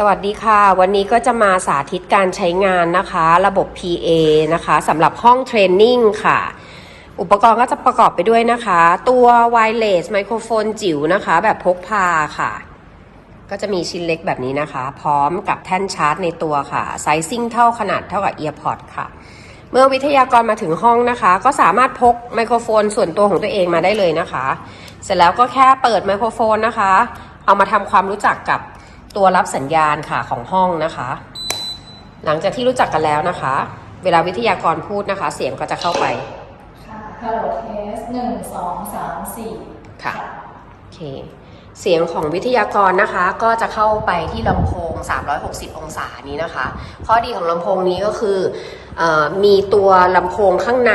สวัสดีค่ะ วันนี้ก็จะมาสาธิตการใช้งานนะคะ ระบบ PA นะคะสำหรับห้องเทรนนิ่งค่ะ อุปกรณ์ก็จะประกอบไปด้วยนะคะ ตัว wireless ไมโครโฟนจิ๋วนะคะ แบบพกพาค่ะ ก็จะมีชิ้นเล็กแบบนี้นะคะ พร้อมกับแท่นชาร์จในตัวค่ะ ไซซิ่งเท่าขนาดเท่ากับ EarPod ค่ะ เมื่อวิทยากรมาถึงห้องนะคะ ก็สามารถพกไมโครโฟนส่วนตัวของตัวเองมาได้เลยนะคะ เสร็จแล้วก็แค่เปิดไมโครโฟนนะคะ เอามาทำความรู้จักกับ ตัวรับสัญญาณค่ะของห้องนะคะ หลังจากที่รู้จักกันแล้วนะคะ เวลาวิทยากรพูดนะคะ เสียงก็จะเข้าไปค่ะฮัลโหลเทสหนึ่งสองสามสี่ค่ะโอเคเสียงของวิทยากรนะคะ ก็จะเข้าไปที่ลำโพง 360 องศานี้นะคะ ข้อดีของลำโพงนี้ก็คือเออมีตัวลำโพงข้างใน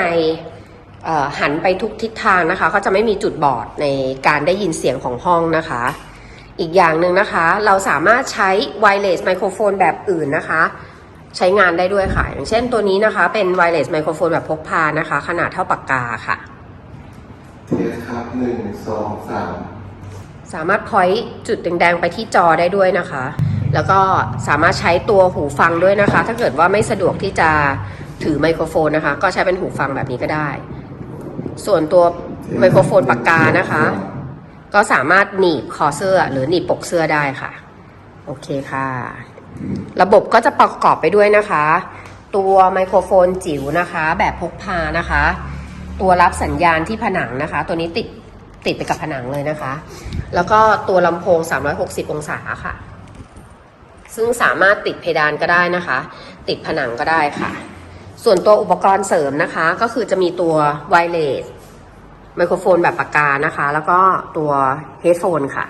เอ่อหันไปทุกทิศทางนะคะ ก็จะไม่มีจุดบอดในการได้ยินเสียงของห้องนะคะ อีกอย่างหนึ่งนะคะ เราสามารถใช้ไวเลสไมโครโฟนแบบอื่นนะคะ ใช้งานได้ด้วยค่ะ อย่างเช่นตัวนี้นะคะ เป็นไวเลสไมโครโฟนแบบพกพานะคะ ขนาดเท่าปากกาค่ะเทสครับหนึ่งสองสามสามารถพอยต์จุดแดงๆไปที่จอได้ด้วยนะคะ แล้วก็สามารถใช้ตัวหูฟังด้วยนะคะ ถ้าเกิดว่าไม่สะดวกที่จะถือไมโครโฟนนะคะ ก็ใช้เป็นหูฟังแบบนี้ก็ได้ ส่วนตัวไมโครโฟนปากกานะคะ ก็สามารถหนีบคอเสื้อหรือหนีบปกเสื้อได้ค่ะ โอเคค่ะ ระบบก็จะประกอบไปด้วยนะคะ ตัวไมโครโฟนจิ๋วนะคะ แบบพกพานะคะ ตัวรับสัญญาณที่ผนังนะคะ ตัวนี้ติดติดไปกับผนังเลยนะคะ แล้วก็ตัวลำโพง 360 องศาค่ะ ซึ่งสามารถติดเพดานก็ได้นะคะ ติดผนังก็ได้ค่ะ ส่วนตัวอุปกรณ์เสริมนะคะ ก็คือจะมีตัวไวเลส ไมโครโฟนแบบปากกานะคะ แล้วก็ตัวเฮดโฟนค่ะ